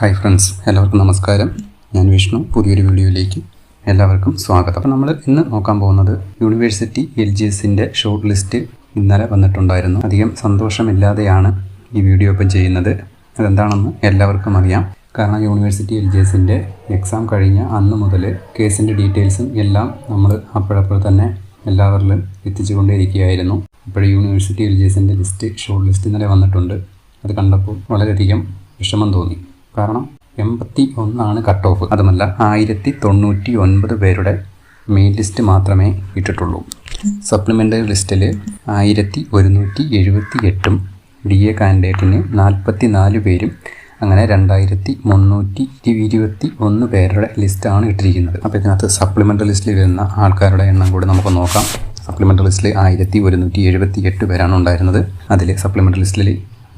Hi friends എല്ലാവർക്കും നമസ്കാരം. ഞാൻ വിഷ്ണു പുതിയൊരു വീഡിയോയിലേക്ക് എല്ലാവർക്കും സ്വാഗതം. അപ്പോൾ നമ്മൾ ഇന്ന് നോക്കാൻ പോകുന്നത് യൂണിവേഴ്സിറ്റി എൽ ജി എസിന്റെ ഷോർട്ട് ലിസ്റ്റ് ഇന്നലെ വന്നിട്ടുണ്ടായിരുന്നു. അധികം സന്തോഷമില്ലാതെയാണ് ഈ വീഡിയോ ഇപ്പം ചെയ്യുന്നത്. അതെന്താണെന്ന് എല്ലാവർക്കും അറിയാം. കാരണം യൂണിവേഴ്സിറ്റി എൽ ജി എസിന്റെ എക്സാം കഴിഞ്ഞ അന്ന് മുതൽ കേസിന്റെ ഡീറ്റെയിൽസും എല്ലാം നമ്മൾ അപ്പോഴപ്പോൾ തന്നെ എല്ലാവരിലും എത്തിച്ചുകൊണ്ടേയിരിക്കുകയായിരുന്നു. ഇപ്പോൾ യൂണിവേഴ്സിറ്റി എൽ ജി എസിന്റെ ലിസ്റ്റ് ഷോർട്ട് ലിസ്റ്റ് ഇന്നലെ വന്നിട്ടുണ്ട്. അത് കണ്ടപ്പോൾ വളരെയധികം വിഷമം തോന്നി. കാരണം എൺപത്തി ഒന്നാണ് കട്ട് ഓഫ് അതുമല്ല ആയിരത്തി തൊണ്ണൂറ്റി ഒൻപത് പേരുടെ മെയിൻ ലിസ്റ്റ് മാത്രമേ ഇട്ടിട്ടുള്ളൂ. സപ്ലിമെന്ററി ലിസ്റ്റിൽ ആയിരത്തി ഒരുന്നൂറ്റി എഴുപത്തി എട്ടും ഡി എ കാൻഡിഡേറ്റിന് നാൽപ്പത്തി നാല് പേരും അങ്ങനെ രണ്ടായിരത്തി മുന്നൂറ്റി ഇരുപത്തി ഒന്ന് പേരുടെ ലിസ്റ്റാണ് ഇട്ടിരിക്കുന്നത്. അപ്പോൾ ഇതിനകത്ത് സപ്ലിമെന്ററി ലിസ്റ്റിൽ വരുന്ന ആൾക്കാരുടെ എണ്ണം കൂടി നമുക്ക് നോക്കാം. സപ്ലിമെന്ററി ലിസ്റ്റിൽ ആയിരത്തി ഒരുന്നൂറ്റി എഴുപത്തി എട്ട് പേരാണ് ഉണ്ടായിരുന്നത്. അതിൽ സപ്ലിമെന്ററി ലിസ്റ്റിൽ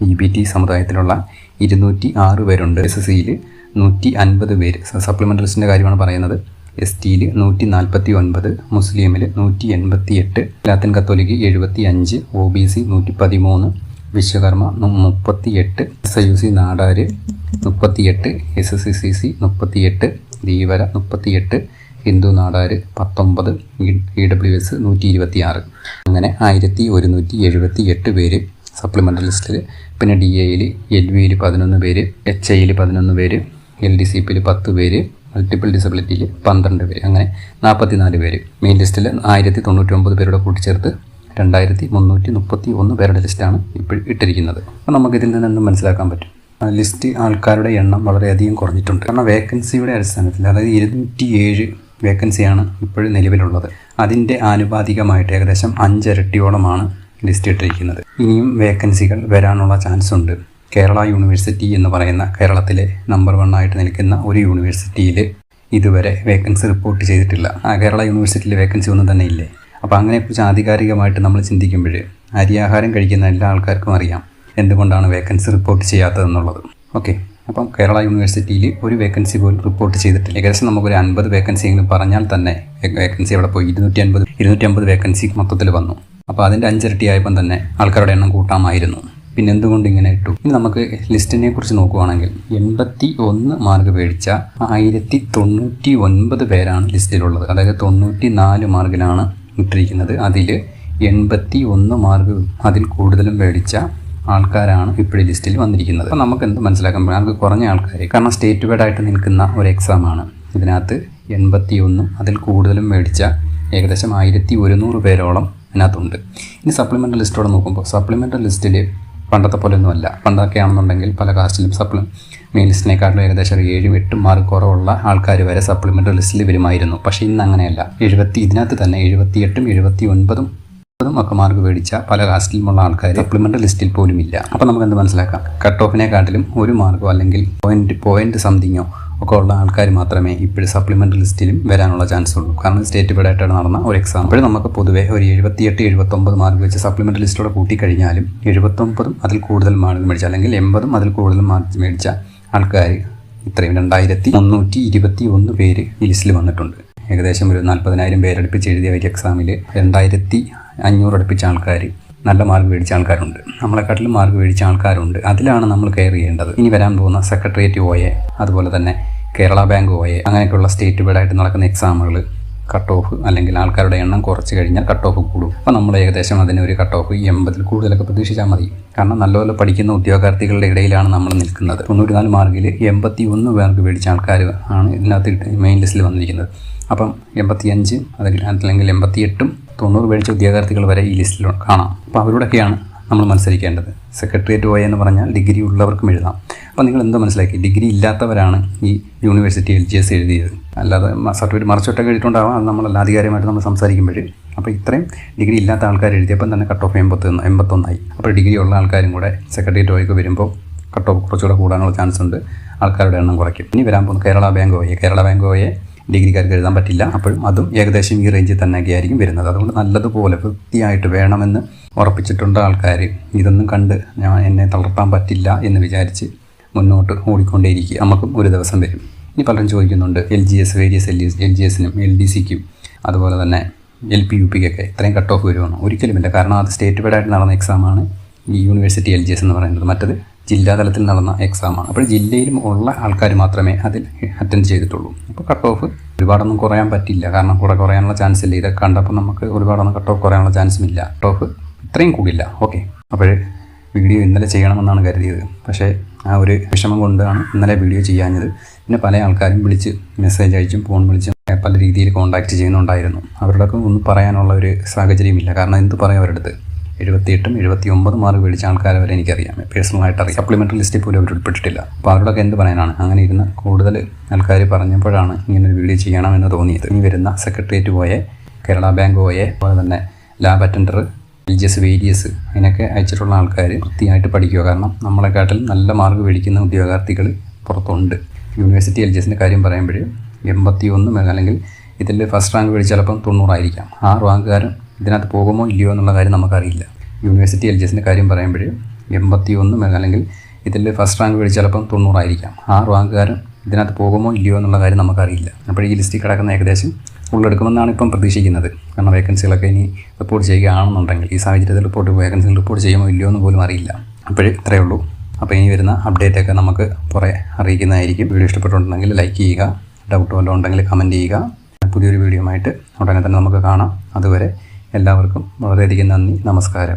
ഇ ബി ടി സമുദായത്തിലുള്ള ഇരുന്നൂറ്റി ആറ് പേരുണ്ട്. എസ് എസ് സിയിൽ നൂറ്റി അൻപത് പേര്. സപ്ലിമെന്ററി ലിസ്റ്റിന്റെ കാര്യമാണ് പറയുന്നത്. എസ് ടിയിൽ നൂറ്റി നാൽപ്പത്തി ഒൻപത് മുസ്ലിമിൽ നൂറ്റി എൺപത്തി എട്ട് ലാത്തിൻ കത്തോലിക്ക് എഴുപത്തി അഞ്ച് ഒ ബി സി നൂറ്റി പതിമൂന്ന് വിശ്വകർമ്മ മുപ്പത്തി എട്ട് S I U C Nadar മുപ്പത്തിയെട്ട് S S C C C മുപ്പത്തിയെട്ട് ധീവര മുപ്പത്തിയെട്ട് ഹിന്ദു നാടാർ പത്തൊമ്പത് ഇ ഡബ്ല്യു എസ് നൂറ്റി ഇരുപത്തി ആറ് അങ്ങനെ ആയിരത്തി ഒരുന്നൂറ്റി എഴുപത്തി എട്ട് പേര് സപ്ലിമെന്ററി ലിസ്റ്റിൽ പിന്നെ ഡി എയിൽ എൽ വിയിൽ പതിനൊന്ന് പേര് എച്ച് ഐയിൽ പതിനൊന്ന് പേര് എൽ ഡി സി പിയിൽ പത്ത് പേര് മൾട്ടിപ്പിൾ ഡിസബിലിറ്റിയിൽ പന്ത്രണ്ട് പേര്. അങ്ങനെ നാൽപ്പത്തിനാല് പേര്. മെയിൻ ലിസ്റ്റിൽ ആയിരത്തി തൊണ്ണൂറ്റി ഒമ്പത് പേരുടെ കൂട്ടിച്ചേർത്ത് രണ്ടായിരത്തി മുന്നൂറ്റി മുപ്പത്തി ഒന്ന് പേരുടെ ലിസ്റ്റാണ് ഇപ്പോൾ ഇട്ടിരിക്കുന്നത്. അപ്പോൾ നമുക്കിതിൽ നിന്ന് എന്തും മനസ്സിലാക്കാൻ പറ്റും. ലിസ്റ്റ് ആൾക്കാരുടെ എണ്ണം വളരെയധികം കുറഞ്ഞിട്ടുണ്ട്. കാരണം വേക്കൻസിയുടെ അടിസ്ഥാനത്തിൽ അതായത് ഇരുന്നൂറ്റി ഏഴ് വേക്കൻസിയാണ് ഇപ്പോഴും നിലവിലുള്ളത്. അതിന്റെ ആനുപാതികമായിട്ട് ഏകദേശം അഞ്ചിരട്ടിയോളമാണ് ലിസ്റ്റ് ഇട്ടിരിക്കുന്നത് ഇനിയും വേക്കൻസികൾ വരാനുള്ള ചാൻസ് ഉണ്ട് കേരള യൂണിവേഴ്സിറ്റി എന്ന് പറയുന്ന കേരളത്തിലെ നമ്പർ വൺ ആയിട്ട് നിൽക്കുന്ന ഒരു യൂണിവേഴ്സിറ്റിയിൽ ഇതുവരെ വേക്കൻസി റിപ്പോർട്ട് ചെയ്തിട്ടില്ല. ആ കേരള യൂണിവേഴ്സിറ്റിയിൽ വേക്കൻസി ഒന്നും തന്നെ ഇല്ലേ? അപ്പോൾ അങ്ങനെക്കുറിച്ച് ആധികാരികമായിട്ട് നമ്മൾ ചിന്തിക്കുമ്പോൾ അരിയാഹാരം കഴിക്കുന്ന എല്ലാ ആൾക്കാർക്കും അറിയാം എന്തുകൊണ്ടാണ് വേക്കൻസി റിപ്പോർട്ട് ചെയ്യാത്തതെന്നുള്ളത്. ഓക്കെ. അപ്പം കേരള യൂണിവേഴ്സിറ്റിയിൽ ഒരു വേക്കൻസി പോലും റിപ്പോർട്ട് ചെയ്തിട്ടില്ല. ഏകദേശം നമുക്കൊരു അൻപത് വേക്കൻസി എങ്കിലും പറഞ്ഞാൽ തന്നെ വേക്കൻസി അവിടെ പോയി. ഇരുന്നൂറ്റി അൻപത് ഇരുന്നൂറ്റി വേക്കൻസി മൊത്തത്തിൽ വന്നു. അപ്പോൾ അതിന്റെ അഞ്ചിരട്ടിയായപ്പം തന്നെ ആൾക്കാരുടെ എണ്ണം കൂട്ടാമായിരുന്നു. പിന്നെ എന്തുകൊണ്ട് ഇങ്ങനെ ഇട്ടു? ഇനി നമുക്ക് ലിസ്റ്റിനെ കുറിച്ച് നോക്കുവാണെങ്കിൽ എൺപത്തി ഒന്ന് മാർക്ക് മേടിച്ച ആയിരത്തി തൊണ്ണൂറ്റി ഒൻപത് പേരാണ് ലിസ്റ്റിലുള്ളത്. അതായത് തൊണ്ണൂറ്റി നാല് മാർക്കിലാണ് ഇട്ടിരിക്കുന്നത്. അതിൽ എൺപത്തി ഒന്ന് മാർക്ക് അതിൽ കൂടുതലും മേടിച്ച ആൾക്കാരാണ് ഇപ്പോഴും ലിസ്റ്റിൽ വന്നിരിക്കുന്നത്. അപ്പോൾ നമുക്ക് എന്ത് മനസ്സിലാക്കാൻ പറ്റും? കുറഞ്ഞ ആൾക്കാർ കാരണം സ്റ്റേറ്റ് വൈഡ് ആയിട്ട് നിൽക്കുന്ന ഒരു എക്സാമാണ് ഇതിനകത്ത് എൺപത്തി ഒന്നും അതിൽ കൂടുതലും മേടിച്ച ഏകദേശം ആയിരത്തി ഒരുന്നൂറ് പേരോളം അതിനകത്തുണ്ട്. ഇനി സപ്ലിമെന്റ് ലിസ്റ്റോടെ നോക്കുമ്പോൾ സപ്ലിമെന്റ് ലിസ്റ്റിൽ പണ്ടത്തെ പോലെ ഒന്നുമല്ല പണ്ടൊക്കെ ആണെന്നുണ്ടെങ്കിൽ പല കാസ്റ്റിലും സപ്ലി മെയിൻ ലിസ്റ്റിനെക്കാട്ടിലും ഏകദേശം ഒരു ഏഴും എട്ടും മാർക്ക് കുറവുള്ള ആൾക്കാർ വരെ സപ്ലിമെന്ററി ലിസ്റ്റിൽ വരുമായിരുന്നു. പക്ഷേ ഇന്ന് അങ്ങനെയല്ല. എഴുപത്തി ഇതിനകത്ത് തന്നെ എഴുപത്തിയെട്ടും എഴുപത്തി ഒൻപതും ഒക്കെ മാർക്ക് മേടിച്ച പല കാസ്റ്റിലുമുള്ള ആൾക്കാർ സപ്ലിമെന്ററി ലിസ്റ്റിൽ പോലും ഇല്ല അപ്പോൾ നമുക്ക് എന്ത് മനസ്സിലാക്കാം? കട്ട് ഓഫിനെക്കാട്ടിലും ഒരു മാർക്കോ അല്ലെങ്കിൽ പോയിന്റ് പോയിന്റ് സംതിങ്ങോ ഒക്കെ ഉള്ള ആൾക്കാർ മാത്രമേ ഇപ്പോഴും സപ്ലിമെന്ററി ലിസ്റ്റിലും വരാനുള്ള ചാൻസ് ഉള്ളൂ. കാരണം സ്റ്റേറ്റ് വൈഡ് ആയിട്ടാണ് നടന്ന ഒരു എക്സാം അപ്പോൾ നമുക്ക് പൊതുവേ ഒരു എഴുപത്തിയെട്ട് എഴുപത്തൊമ്പത് മാർക്ക് വെച്ച് സപ്ലിമെന്ററി ലിസ്റ്റോടെ കൂട്ടിക്കഴിഞ്ഞാലും എഴുപത്തൊമ്പതും അതിൽ കൂടുതൽ മാർക്ക് മേടിച്ച അല്ലെങ്കിൽ എൺപതും അതിൽ കൂടുതൽ മാർക്ക് മേടിച്ച ആൾക്കാർ ഇത്രയും രണ്ടായിരത്തി മുന്നൂറ്റി ഇരുപത്തി ഒന്ന് പേര് ഈ ലിസ്റ്റിൽ വന്നിട്ടുണ്ട്. ഏകദേശം ഒരു നാൽപ്പതിനായിരം പേരടുപ്പിച്ച് എഴുതിയ ഒരു എക്സാമിൽ രണ്ടായിരത്തി അഞ്ഞൂറ് അടുപ്പിച്ച ആൾക്കാർ നല്ല മാർക്ക് മേടിച്ച ആൾക്കാരുണ്ട്. നമ്മളെക്കാട്ടിലും മാർക്ക് മേടിച്ച ആൾക്കാരുണ്ട്. അതിലാണ് നമ്മൾ കെയർ ചെയ്യേണ്ടത്. ഇനി വരാൻ പോകുന്ന സെക്രട്ടേറിയറ്റ് പോയെ അതുപോലെ തന്നെ കേരള ബാങ്ക് പോയെ അങ്ങനെയൊക്കെയുള്ള സ്റ്റേറ്റ് വൈഡായിട്ട് നടക്കുന്ന എക്സാമുകൾ കട്ട് ഓഫ് അല്ലെങ്കിൽ ആൾക്കാരുടെ എണ്ണം കുറച്ച് കഴിഞ്ഞാൽ കട്ട് ഓഫ് കൂടും. അപ്പോൾ നമ്മൾ ഏകദേശം അതിന് ഒരു കട്ട് ഓഫ് എൺപതിൽ കൂടുതലൊക്കെ പ്രതീക്ഷിച്ചാൽ മതി. കാരണം നല്ലപോലെ പഠിക്കുന്ന ഉദ്യോഗാർത്ഥികളുടെ ഇടയിലാണ് നമ്മൾ നിൽക്കുന്നത്. തൊണ്ണൂറ്റിനാല് മാർക്കിൽ എൺപത്തി ഒന്ന് പേർക്ക് മേടിച്ച ആൾക്കാർ ആണ് ഇതിനകത്ത് മെയിൻ ലിസ്റ്റിൽ വന്നിരിക്കുന്നത്. അപ്പം എൺപത്തിയഞ്ച് അല്ലെങ്കിൽ എൺപത്തിയെട്ടും തൊണ്ണൂറ് മേടിച്ച ഉദ്യോഗാർത്ഥികൾ വരെ ഈ ലിസ്റ്റിൽ കാണാം. അപ്പോൾ അവരോടൊക്കെയാണ് നമ്മൾ മത്സരിക്കേണ്ടത്. സെക്രട്ടേറിയറ്റ് പോയെന്ന് പറഞ്ഞാൽ ഡിഗ്രി ഉള്ളവർക്കും എഴുതാം. അപ്പോൾ നിങ്ങൾ എന്തോ മനസ്സിലാക്കി? ഡിഗ്രി ഇല്ലാത്തവരാണ് ഈ യൂണിവേഴ്സിറ്റി എൽ ജി എസ് എഴുതിയത്. അല്ലാതെ സർട്ടിഫിക്കറ്റ് മറിച്ചൊട്ടൊക്കെ എഴുതിയിട്ടുണ്ടാവാം. അത് നമ്മൾ ആധികാരികമായിട്ട് നമ്മൾ സംസാരിക്കുമ്പോൾ അപ്പോൾ ഇത്രയും ഡിഗ്രി ഇല്ലാത്ത ആൾക്കാർ എഴുതിയപ്പം തന്നെ കട്ട് ഓഫ് എൺപത്തൊന്ന് എൺപത്തൊന്നായി. അപ്പോൾ ഡിഗ്രി ഉള്ള ആൾക്കാരും കൂടെ സെക്രട്ടേറിയറ്റ് ഓയൊക്കെ വരുമ്പോൾ കട്ട് ഓഫ് കുറച്ചുകൂടെ കൂടാനുള്ള ചാൻസ് ഉണ്ട്. ആൾക്കാരുടെ എണ്ണം കുറയ്ക്കും. ഇനി വരാൻ പോകുന്ന കേരള ബാങ്ക് ഓയെ കേരള ബാങ്ക് ഓയെ ഡിഗ്രിക്കാർക്ക് എഴുതാൻ പറ്റില്ല. അപ്പോഴും അതും ഏകദേശം ഈ റേഞ്ചിൽ തന്നെയൊക്കെ ആയിരിക്കും വരുന്നത്. അതുകൊണ്ട് നല്ലതുപോലെ വൃത്തിയായിട്ട് വേണമെന്ന് ഉറപ്പിച്ചിട്ടുണ്ട് ആൾക്കാർ ഇതൊന്നും കണ്ട് ഞാൻ എന്നെ തളർത്താൻ പറ്റില്ല എന്ന് വിചാരിച്ച് മുന്നോട്ട് ഓടിക്കൊണ്ടേയിരിക്കുക. നമുക്കും ഒരു ദിവസം വരും. ഇനി പലരും ചോദിക്കുന്നുണ്ട് L G S various L L G എസിനും L D സിക്കും അതുപോലെ തന്നെ എൽ പി യു പിക്കൊക്കെ ഇത്രയും കട്ട് ഓഫ് വരുമെന്ന് ഒരിക്കലുമില്ല കാരണം അത് സ്റ്റേറ്റ് വൈഡായിട്ട് നടന്ന എക്സാമാണ് ഈ യൂണിവേഴ്സിറ്റി എൽ ജി എസ് എന്ന് പറയുന്നത്. മറ്റത് ജില്ലാതലത്തിൽ നടന്ന എക്സാമാണ് അപ്പോൾ ജില്ലയിലും ഉള്ള ആൾക്കാർ മാത്രമേ അതിൽ അറ്റൻഡ് ചെയ്തിട്ടുള്ളൂ. അപ്പോൾ കട്ട് ഓഫ് ഒരുപാടൊന്നും കുറയാൻ പറ്റില്ല. കാരണം കൂടെ കുറയാനുള്ള ചാൻസ് ഇല്ല? ഇതൊക്കെ കണ്ടപ്പോൾ നമുക്ക് ഒരുപാടൊന്നും കട്ട് ഓഫ് കുറയാനുള്ള ചാൻസും ഇല്ല. കട്ട് ഓഫ് ഇത്രയും കൂടില്ല ഓക്കെ അപ്പോൾ വീഡിയോ ഇന്നലെ ചെയ്യണമെന്നാണ് കരുതിയത്. പക്ഷേ ആ ഒരു വിഷമം കൊണ്ടാണ് ഇന്നലെ വീഡിയോ ചെയ്യാഞ്ഞത്. പിന്നെ പല ആൾക്കാരും വിളിച്ച് മെസ്സേജ് അയച്ചും ഫോൺ വിളിച്ചും പല രീതിയിൽ കോൺടാക്റ്റ് ചെയ്യുന്നുണ്ടായിരുന്നു. അവരോടൊക്കെ ഒന്നും പറയാനുള്ള ഒരു സാഹചര്യമില്ല. കാരണം എന്ത് പറയാം അവരുടെ അടുത്ത്? എഴുപത്തിയെട്ടും എഴുപത്തി ഒമ്പത് മാർക്ക് മേടിച്ച ആൾക്കാരെ വരെ എനിക്കറിയാം. പേഴ്സണലായിട്ട് അറിയാം. സപ്ലിമെന്ററി ലിസ്റ്റിൽ പോലും അവർ ഉൾപ്പെട്ടിട്ടില്ല. അപ്പോൾ അവരോടൊക്കെ എന്ത് പറയാനാണ്? അങ്ങനെ ഇരുന്ന് കൂടുതൽ ആൾക്കാർ പറഞ്ഞപ്പോഴാണ് ഇങ്ങനൊരു വീഡിയോ ചെയ്യണമെന്ന് തോന്നിയത്. ഇനി വരുന്ന സെക്രട്ടേറിയറ്റ് പോയെ കേരള ബാങ്ക് പോയെ അതുപോലെ തന്നെ lab attender L G S various അതിനൊക്കെ അയച്ചിട്ടുള്ള ആൾക്കാർ വൃത്തിയായിട്ട് പഠിക്കുക. കാരണം നമ്മളെക്കാട്ടിൽ നല്ല മാർക്ക് മേടിക്കുന്ന ഉദ്യോഗാർത്ഥികൾ പുറത്തുണ്ട്. യൂണിവേഴ്സിറ്റി എൽ ജി എസിന്റെ കാര്യം പറയുമ്പോൾ എൺപത്തി ഒന്ന് അല്ലെങ്കിൽ ഇതിൽ ഫസ്റ്റ് റാങ്ക് മേടിച്ച് ചിലപ്പം തൊണ്ണൂറായിരിക്കാം. ആ റാങ്കുകാരൻ ഇതിനകത്ത് പോകുമോ ഇല്ലയോ എന്നുള്ള കാര്യം നമുക്കറിയില്ല. യൂണിവേഴ്സിറ്റി എൽ ജി എസിന്റെ കാര്യം പറയുമ്പോൾ എൺപത്തി ഒന്ന് അല്ലെങ്കിൽ ഇതിൽ ഫസ്റ്റ് റാങ്ക് വഴി ചിലപ്പം തൊണ്ണൂറായിരിക്കാം. ആ റാങ്കുകാരൻ ഇതിനകത്ത് പോകുമോ ഇല്ലയോ എന്നുള്ള കാര്യം നമുക്കറിയില്ല. അപ്പോൾ ഈ ലിസ്റ്റിൽ കിടക്കുന്ന ഏകദേശം ഉള്ളെടുക്കുമെന്നാണ് ഇപ്പം പ്രതീക്ഷിക്കുന്നത്. കാരണം വേക്കൻസികളൊക്കെ ഇനി റിപ്പോർട്ട് ചെയ്യുകയാണെന്നുണ്ടെങ്കിൽ ഈ സാഹചര്യത്തിൽ റിപ്പോർട്ട് വേക്കൻസികൾ റിപ്പോർട്ട് ചെയ്യുമോ ഇല്ലയോ എന്ന് പോലും അറിയില്ല. അപ്പോഴേ ഇത്രയേ ഉള്ളൂ. അപ്പോൾ ഇനി വരുന്ന അപ്ഡേറ്റൊക്കെ നമുക്ക് കുറേ അറിയിക്കുന്നതായിരിക്കും. വീഡിയോ ഇഷ്ടപ്പെട്ടിട്ടുണ്ടെങ്കിൽ ലൈക്ക് ചെയ്യുക. ഡൗട്ട് വല്ലതും ഉണ്ടെങ്കിൽ കമന്റ് ചെയ്യുക. പുതിയൊരു വീഡിയോ ആയിട്ട് ഉടനെ തന്നെ നമുക്ക് കാണാം. അതുവരെ എല്ലാവർക്കും വളരെയധികം നന്ദി. നമസ്കാരം.